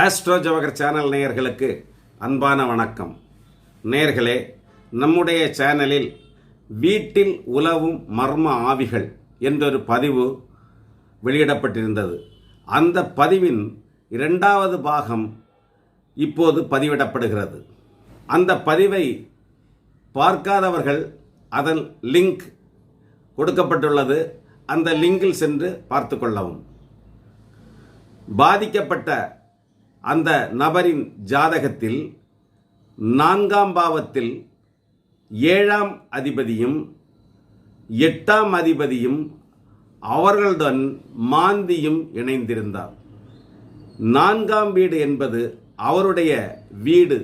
Astro Jawahar channel நேயர்களுக்கு அன்பான வணக்கம். நேர்களே நம்முடைய சேனலில் வீட்டில் உலவும் மர்ம ஆவிகள் என்றொரு பதிவு வெளியிடப்பட்டிருந்தது. அந்த பதிவின் இரண்டாவது பாகம் இப்போது பதிவிடப்படுகிறது. அந்த பதிவை பார்க்காதவர்கள் அதன் லிங்க் கொடுக்கப்பட்டுள்ளது. அந்த லிங்கில் சென்று பார்த்து கொள்ளவும். பாதிக்கப்பட்ட அந்த நபரின் ஜாதகத்தில் நான்காம் பாவத்தில் ஏழாம் அதிபதியும் எட்டாம் அதிபதியும் அவர்களுடன் மாந்தியும் இணைந்திருந்தார். நான்காம் வீடு என்பது அவருடைய வீடு.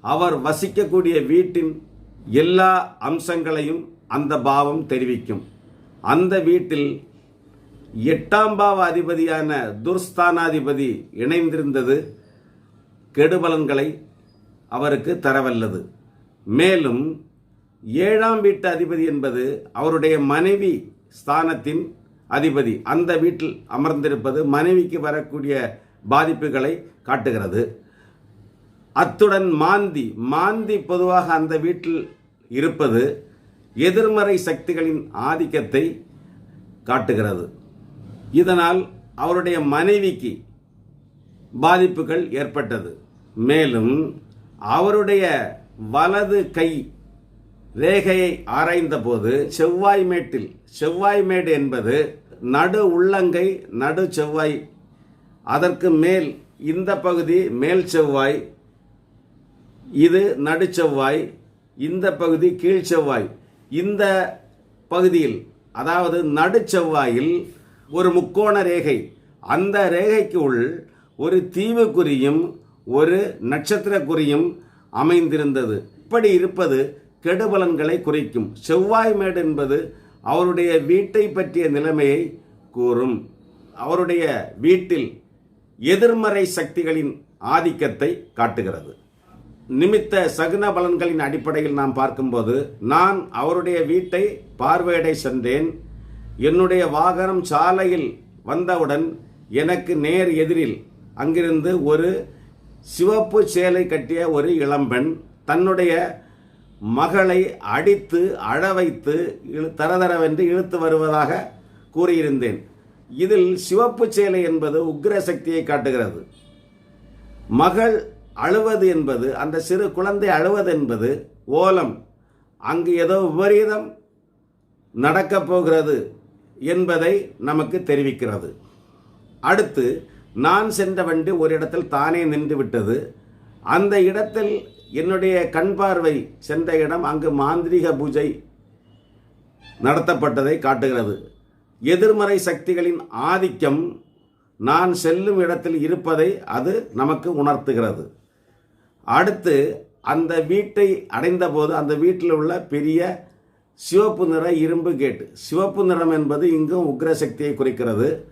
அவர் வசிக்கக்கூடிய வீட்டின் எல்லா அம்சங்களையும் அந்த பாவம் தெரிவிக்கும். அந்த வீட்டில் எட்டாம் பாவ அதிபதியான துர்ஸ்தானாதிபதி இணைந்திருந்தது. கெடுபலன்களை அவருக்கு தரவல்லது. மேலும் ஏழாம் வீட்டு அதிபதி என்பது அவருடைய மனைவி ஸ்தானத்தின் அதிபதி. அந்த வீட்டில் அமர்ந்திருப்பது மனைவிக்கு வரக்கூடிய பாதிப்புகளை காட்டுகிறது. அத்துடன் மாந்தி. மாந்தி பொதுவாக அந்த வீட்டில் இருப்பது எதிர்மறை சக்திகளின் ஆதிக்கத்தை காட்டுகிறது. இதனால் அவருடைய மனைவிக்கு பாதிப்புகள் ஏற்பட்டது. மேலும் அவருடைய வலது கை ரேகையை ஆராய்ந்தபோது செவ்வாய் மேட்டில் செவ்வாய் மேடு என்பது நடு உள்ளங்கை நடு செவ்வாய் அதற்கு மேல் இந்த பகுதி மேல் செவ்வாய் இது நடு செவ்வாய் இந்த பகுதி கீழ் செவ்வாய். இந்த பகுதியில் அதாவது நடு செவ்வாயில் ஒரு முக்கோண ரேகை. அந்த ரேகைக்கு உள் ஒரு தீவு குறியும் ஒரு நட்சத்திர குறியும் அமைந்திருந்தது. இப்படி இருப்பது கெடுபலன்களை குறிக்கும். செவ்வாய் மேடு என்பது அவருடைய வீட்டை பற்றிய நிலைமையை கூறும். அவருடைய வீட்டில் எதிர்மறை சக்திகளின் ஆதிக்கத்தை காட்டுகிறது. நிமித்த சகுன பலன்களின் அடிப்படையில் நாம் பார்க்கும்போது நான் அவருடைய வீட்டை பார்வையிட சென்றேன். என்னுடைய வாகனம் சாலையில் வந்தவுடன் எனக்கு நேர் எதிரில் அங்கிருந்து ஒரு சிவப்பு சேலை கட்டிய ஒரு இளம்பெண் தன்னுடைய மகளை அடித்து அழ வைத்து இழு தரதரவென்று இழுத்து வருவதாக கூறியிருந்தேன். இதில் சிவப்பு சேலை என்பது உக்ர சக்தியை காட்டுகிறது. மகள் அழுவது என்பது அந்த சிறு குழந்தை அழுவது என்பது ஓலம். அங்கு ஏதோ விபரீதம் நடக்கப் போகிறது. என்பதை நமக்கு தெரிவிக்கிறது. அடுத்து நான் சென்ற வண்டி ஒரு இடத்தில் தானே நின்று விட்டது அந்த இடத்தில் என்னுடைய கண் பார்வை சென்ற இடம் அங்கு மாந்திரிக பூஜை நடத்தப்பட்டதை காட்டுகிறது. எதிர்மறை சக்திகளின் ஆதிக்கம் நான் செல்லும் இடத்தில் இருப்பதை அது நமக்கு உணர்த்துகிறது. அடுத்து அந்த வீட்டை அடைந்தபோது அந்த வீட்டில் உள்ள பெரிய சிவப்பு நிற இரும்பு கேட்டு. சிவப்பு நிறம் என்பது இங்கும் உக்ரசக்தியை குறிக்கிறது.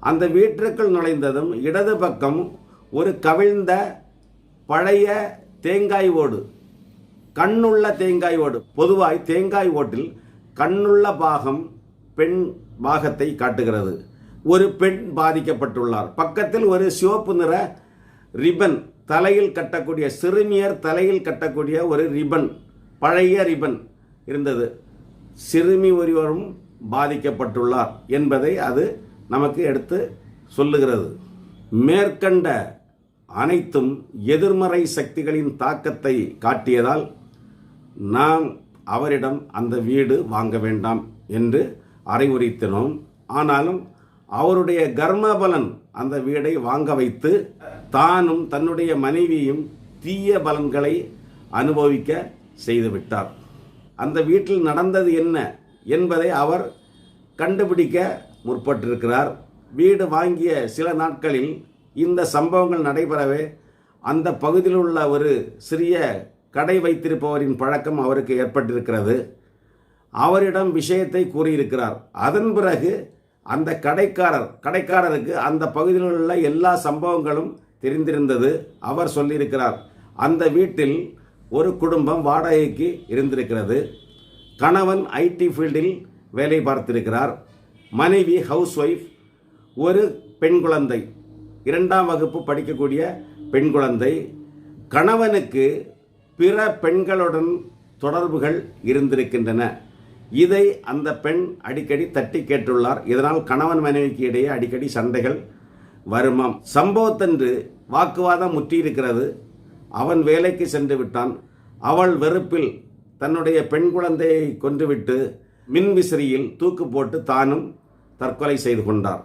அந்த வீட்டிற்குள் நுழைந்ததும் இடது பக்கம் ஒரு கவிழ்ந்த பழைய தேங்காய் ஓடு கண்ணுள்ள தேங்காய் ஓடு. பொதுவாய் தேங்காய் ஓட்டில் கண்ணுள்ள பாகம் பெண் பாகத்தை காட்டுகிறது. ஒரு பெண் பாதிக்கப்பட்டுள்ளார். பக்கத்தில் ஒரு சிவப்பு நிற ரிபன் தலையில் கட்டக்கூடிய சிறுமியர் தலையில் கட்டக்கூடிய ஒரு ரிபன் பழைய ரிபன் இருந்தது. சிறுமி ஒருவரும் பாதிக்கப்பட்டுள்ளார் என்பதை அது நமக்கு எடுத்து சொல்லுகிறது. மேற்கண்ட அனைத்தும் எதிர்மறை சக்திகளின் தாக்கத்தை காட்டியதால் நாம் அவரிடம் அந்த வீடு வாங்க வேண்டாம் என்று அறிவுறுத்தினோம். ஆனாலும் அவருடைய கர்மபலன் அந்த வீடை வாங்க வைத்து தானும் தன்னுடைய மனைவியும் தீய பலன்களை அனுபவிக்க செய்துவிட்டார். அந்த வீட்டில் நடந்தது என்ன என்பதை அவர் கண்டுபிடிக்க முற்பட்டிருக்கிறார். வீடு வாங்கிய சில நாட்களில் இந்த சம்பவங்கள் நடைபெறவே அந்த பகுதியில் உள்ள ஒரு சிறிய கடை வைத்திருப்பவரின் பழக்கம் அவருக்கு ஏற்பட்டிருக்கிறது. அவரிடம் விஷயத்தை கூறியிருக்கிறார். அதன் பிறகு அந்த கடைக்காரர் கடைக்காரருக்கு அந்த பகுதியில் உள்ள எல்லா சம்பவங்களும் தெரிந்திருந்தது. அவர் சொல்லியிருக்கிறார் அந்த வீட்டில் ஒரு குடும்பம் வாடகைக்கு இருந்திருக்கிறது. கணவன் ஐடி ஃபீல்டில் வேலை பார்த்திருக்கிறார். மனைவி ஹவுஸ் ஒய்ஃப் ஒரு பெண் குழந்தை. இரண்டாம் வகுப்பு படிக்கக்கூடிய பெண் குழந்தை. கணவனுக்கு பிற பெண்களுடன் தொடர்புகள் இருந்திருக்கின்றன. இதை அந்த பெண் அடிக்கடி தட்டி கேட்டுள்ளார். இதனால் கணவன் மனைவிக்கு இடையே அடிக்கடி சண்டைகள் வருமாம். சம்பவத்தன்று வாக்குவாதம் முற்றியிருக்கிறது. அவன் வேலைக்கு சென்று விட்டான். அவள் வெறுப்பில் தன்னுடைய பெண் குழந்தையை கொன்றுவிட்டு மின்விசிறியில் தூக்கு போட்டு தானும் தற்கொலை செய்து கொண்டார்.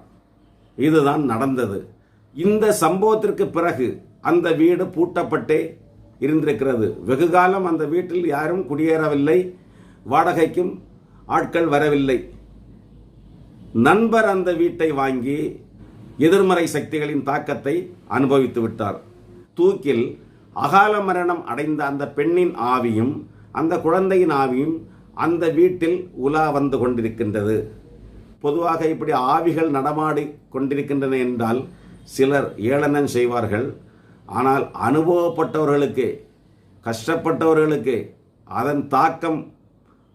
இதுதான் நடந்தது. இந்த சம்பவத்திற்கு பிறகு அந்த வீடு பூட்டப்பட்டே இருந்திருக்கிறது. வெகு காலம் அந்த வீட்டில் யாரும் குடியேறவில்லை. வாடகைக்கும் ஆட்கள் வரவில்லை. நண்பர் அந்த வீட்டை வாங்கி எதிர்மறை சக்திகளின் தாக்கத்தை அனுபவித்து விட்டார். தூக்கில் அகால மரணம் அடைந்த அந்த பெண்ணின் ஆவியும் அந்த குழந்தையின் ஆவியும் அந்த வீட்டில் உலா வந்து கொண்டிருக்கின்றது. பொதுவாக இப்படி ஆவிகள் நடமாடி கொண்டிருக்கின்றன என்றால் சிலர் ஏளனம் செய்வார்கள். ஆனால் அனுபவப்பட்டவர்களுக்கு கஷ்டப்பட்டவர்களுக்கு அதன் தாக்கம்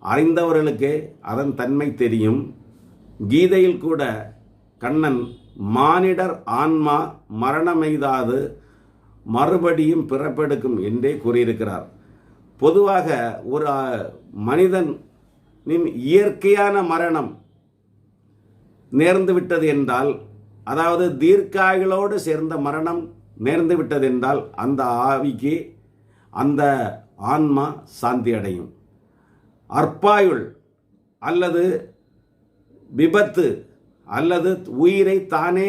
அறிந்தவர்களுக்கு அதன் தன்மை தெரியும். கீதையில் கூட கண்ணன் மானிடர் ஆன்மா மரணமெய்தாது மறுபடியும் பிறப்பெடுக்கும் என்றே கூறியிருக்கிறார். பொதுவாக ஒரு மனிதன் மனிதனின் இயற்கையான மரணம் நேர்ந்துவிட்டது என்றால் அதாவது தீர்க்காயுளோடு சேர்ந்த மரணம் நேர்ந்துவிட்டது என்றால் அந்த ஆவிக்கு அந்த ஆன்மா சாந்தி அடையும். அற்பாயுள் அல்லது விபத்து அல்லது உயிரை தானே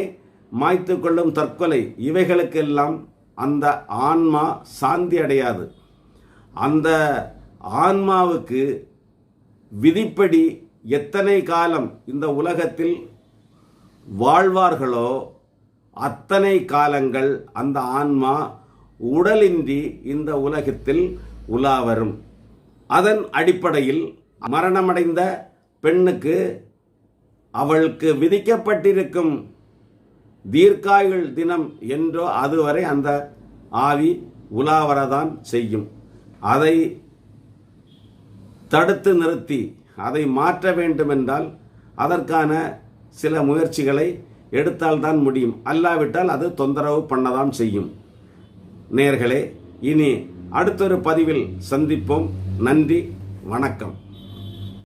மாய்த்து கொள்ளும் தற்கொலை இவைகளுக்கெல்லாம் அந்த ஆன்மா சாந்தி அடையாது. அந்த ஆன்மாவுக்கு விதிப்படி எத்தனை காலம் இந்த உலகத்தில் வாழ்வார்களோ அத்தனை காலங்கள் அந்த ஆன்மா உடலின்றி இந்த உலகத்தில் உலா வரும். அதன் அடிப்படையில் மரணமடைந்த பெண்ணுக்கு அவளுக்கு விதிக்கப்பட்டிருக்கும் தீர்க்காயுள் தினம் என்றோ அதுவரை அந்த ஆவி உலாவரதான் செய்யும். அதை தடுத்து நிறுத்தி அதை மாற்ற வேண்டுமென்றால் அதற்கான சில முயற்சிகளை எடுத்தால்தான் முடியும். அல்லாவிட்டால் அது தொந்தரவு பண்ணதான் செய்யும். நேர்களே இனி அடுத்தொரு பதிவில் சந்திப்போம். நன்றி வணக்கம்.